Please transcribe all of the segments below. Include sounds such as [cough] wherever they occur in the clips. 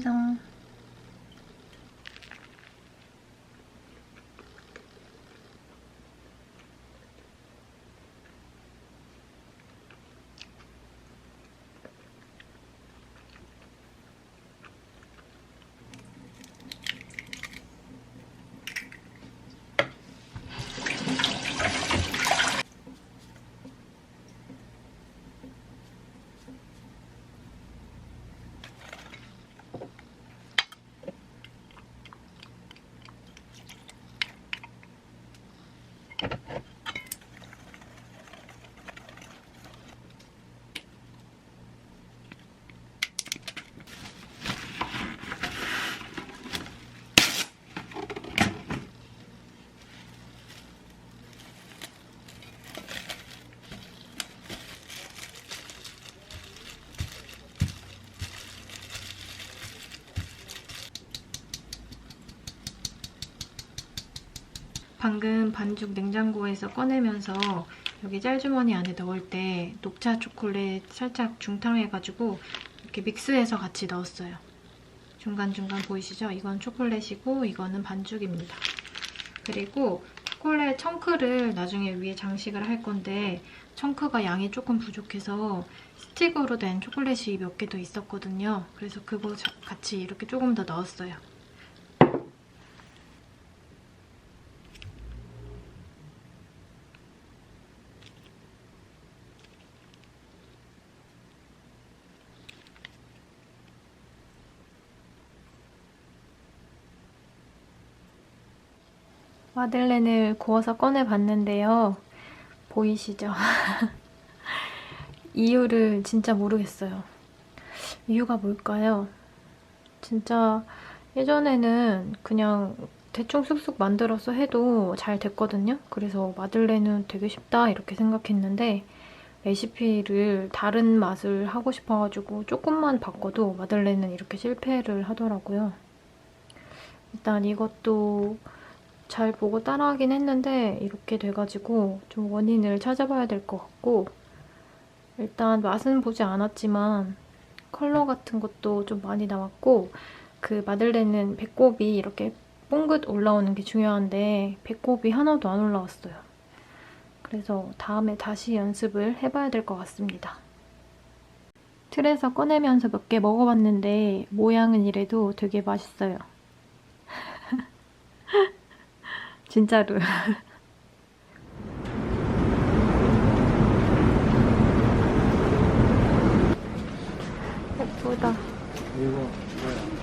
짠. 완성. 방금 반죽 냉장고에서 꺼내면서 여기 짤주머니 안에 넣을 때 녹차 초콜릿 살짝 중탕해가지고 이렇게 믹스해서 같이 넣었어요. 중간중간 보이시죠? 이건 초콜릿이고 이거는 반죽입니다. 그리고 초콜릿 청크를 나중에 위에 장식을 할 건데 청크가 양이 조금 부족해서 스틱으로 된 초콜릿이 몇 개 더 있었거든요. 그래서 그거 자- 같이 이렇게 조금 더 넣었어요. 마들렌을 구워서 꺼내봤는데요. 보이시죠? [laughs] 이유를 진짜 모르겠어요. 이유가 뭘까요? 진짜 예전에는 그냥 대충 쑥쑥 만들어서 해도 잘 됐거든요. 그래서 마들렌은 되게 쉽다 이렇게 생각했는데 레시피를 다른 맛을 하고 싶어가지고 조금만 바꿔도 마들렌은 이렇게 실패를 하더라고요. 일단 이것도 잘 보고 따라하긴 했는데 이렇게 돼가지고 좀 원인을 찾아봐야 될 것 같고 일단 맛은 보지 않았지만 컬러 같은 것도 좀 많이 나왔고 그 마들렌은 배꼽이 이렇게 뽕긋 올라오는 게 중요한데 배꼽이 하나도 안 올라왔어요. 그래서 다음에 다시 연습을 해봐야 될 것 같습니다. 틀에서 꺼내면서 몇 개 먹어봤는데 모양은 이래도 되게 맛있어요. 진짜로. 예쁘다. 이거?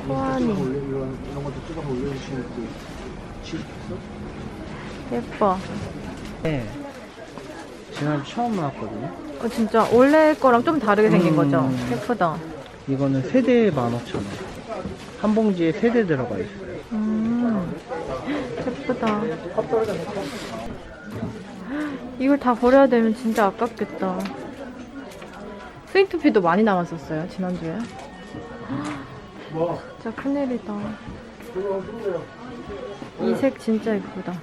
호환이. 이런 이런 것도 찍어서 올려주시는 그집 있어? 예뻐. 네. 지난주 처음 나왔거든요. 어, 진짜 원래 거랑 좀 다르게 생긴 음. 거죠? 예쁘다. 이거는 세대에 15,000원. 한 봉지에 세 대 들어가 있어요. 음, 예쁘다. 이걸 다 버려야 되면 진짜 아깝겠다. 스위트피도 많이 남았었어요, 지난주에. 진짜 큰일이다. 이 색 진짜 예쁘다.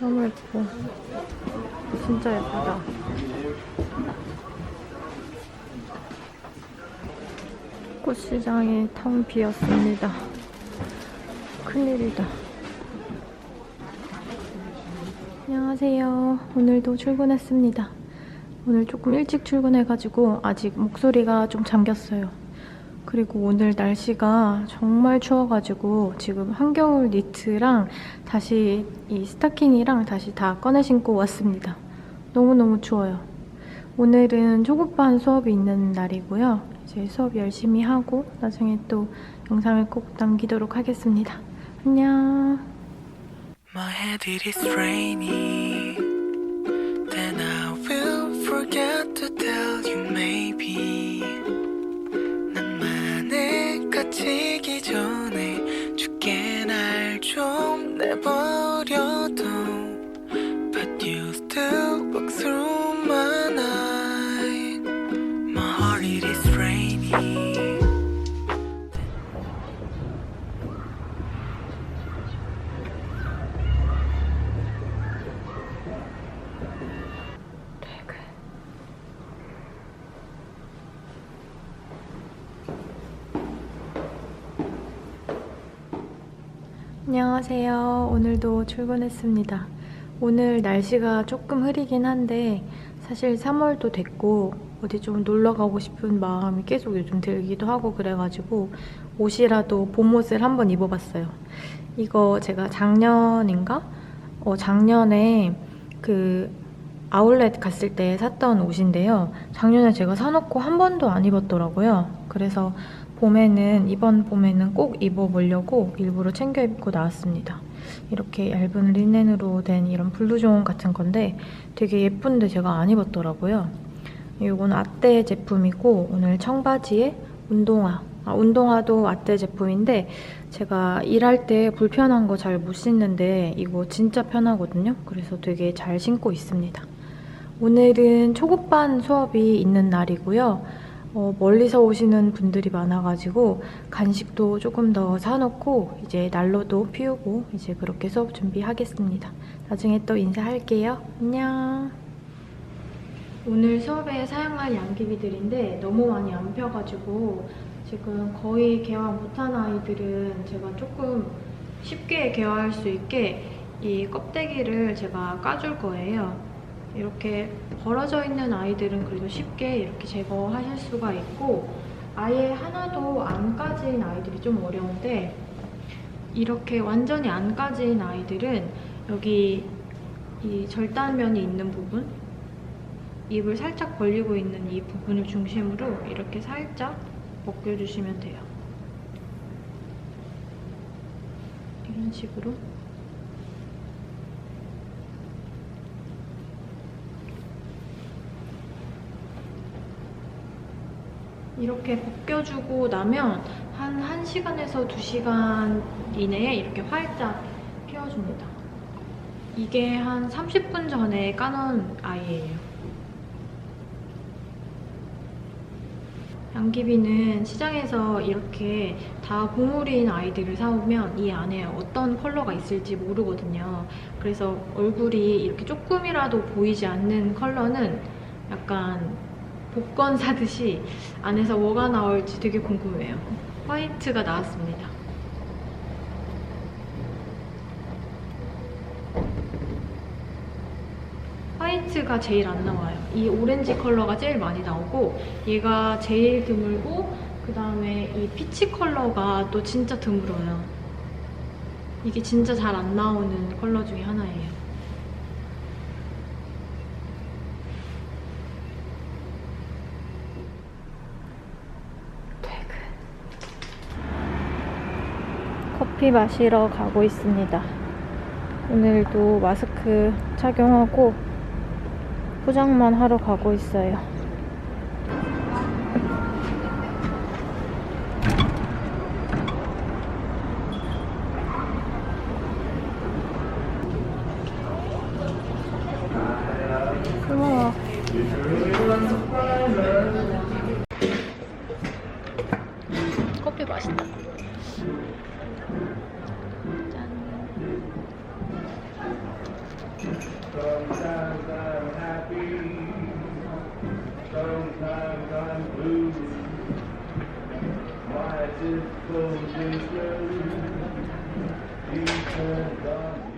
너무 예뻐. 진짜 예쁘다. 꽃시장이 텅 비었습니다. 큰일이다. 안녕하세요. 오늘도 출근했습니다. 오늘 조금 일찍 출근해가지고 아직 목소리가 좀 잠겼어요. 그리고 오늘 날씨가 정말 추워가지고 지금 한겨울 니트랑 다시 이 스타킹이랑 다시 다 꺼내 신고 왔습니다. 너무너무 추워요. 오늘은 초급반 수업이 있는 날이고요. 이제 수업 열심히 하고 나중에 또 영상을 꼭 남기도록 하겠습니다. 안녕. My head it is rainy Then I will forget to tell 안녕하세요. 오늘도 출근했습니다. 오늘 날씨가 조금 흐리긴 한데 사실 3월도 됐고 어디 좀 놀러 가고 싶은 마음이 계속 요즘 들기도 하고 그래가지고 옷이라도 봄옷을 한번 입어봤어요. 이거 제가 작년인가? 어, 작년에 그 아울렛 갔을 때 샀던 옷인데요. 작년에 제가 사놓고 한 번도 안 입었더라고요. 그래서 봄에는 이번 봄에는 꼭 입어보려고 일부러 챙겨 입고 나왔습니다. 이렇게 얇은 리넨으로 된 이런 블루존 같은 건데 되게 예쁜데 제가 안 입었더라고요. 이건 아떼 제품이고 오늘 청바지에 운동화 아, 운동화도 아떼 제품인데 제가 일할 때 불편한 거 잘 못 신는데 이거 진짜 편하거든요. 그래서 되게 잘 신고 있습니다. 오늘은 초급반 수업이 있는 날이고요. 어, 멀리서 오시는 분들이 많아가지고 간식도 조금 더 사놓고 이제 난로도 피우고 이제 그렇게 수업 준비하겠습니다. 나중에 또 인사할게요. 안녕. 오늘 수업에 사용할 양귀비들인데 너무 많이 안 펴가지고 지금 거의 개화 못한 아이들은 제가 조금 쉽게 개화할 수 있게 이 껍데기를 제가 까줄 거예요. 이렇게 벌어져 있는 아이들은 그래도 쉽게 이렇게 제거하실 수가 있고 아예 하나도 안 까진 아이들이 좀 어려운데 이렇게 완전히 안 까진 아이들은 여기 이 절단면이 있는 부분 입을 살짝 벌리고 있는 이 부분을 중심으로 이렇게 살짝 벗겨주시면 돼요. 이런 식으로 이렇게 벗겨주고 나면 한 1시간에서 2시간 이내에 이렇게 활짝 펴줍니다. 이게 한 30분 전에 까놓은 아이예요. 양귀비는 시장에서 이렇게 다 보물인 아이들을 사오면 이 안에 어떤 컬러가 있을지 모르거든요. 그래서 얼굴이 이렇게 조금이라도 보이지 않는 컬러는 약간 복권 사듯이 안에서 뭐가 나올지 되게 궁금해요. 화이트가 나왔습니다. 화이트가 제일 안 나와요. 이 오렌지 컬러가 제일 많이 나오고 얘가 제일 드물고 그 다음에 이 피치 컬러가 또 진짜 드물어요. 이게 진짜 잘 안 나오는 컬러 중에 하나예요. 퇴근. 커피 마시러 가고 있습니다. 오늘도 마스크 착용하고 포장만 하러 가고 있어요. 고마워. that is so different. Eternal.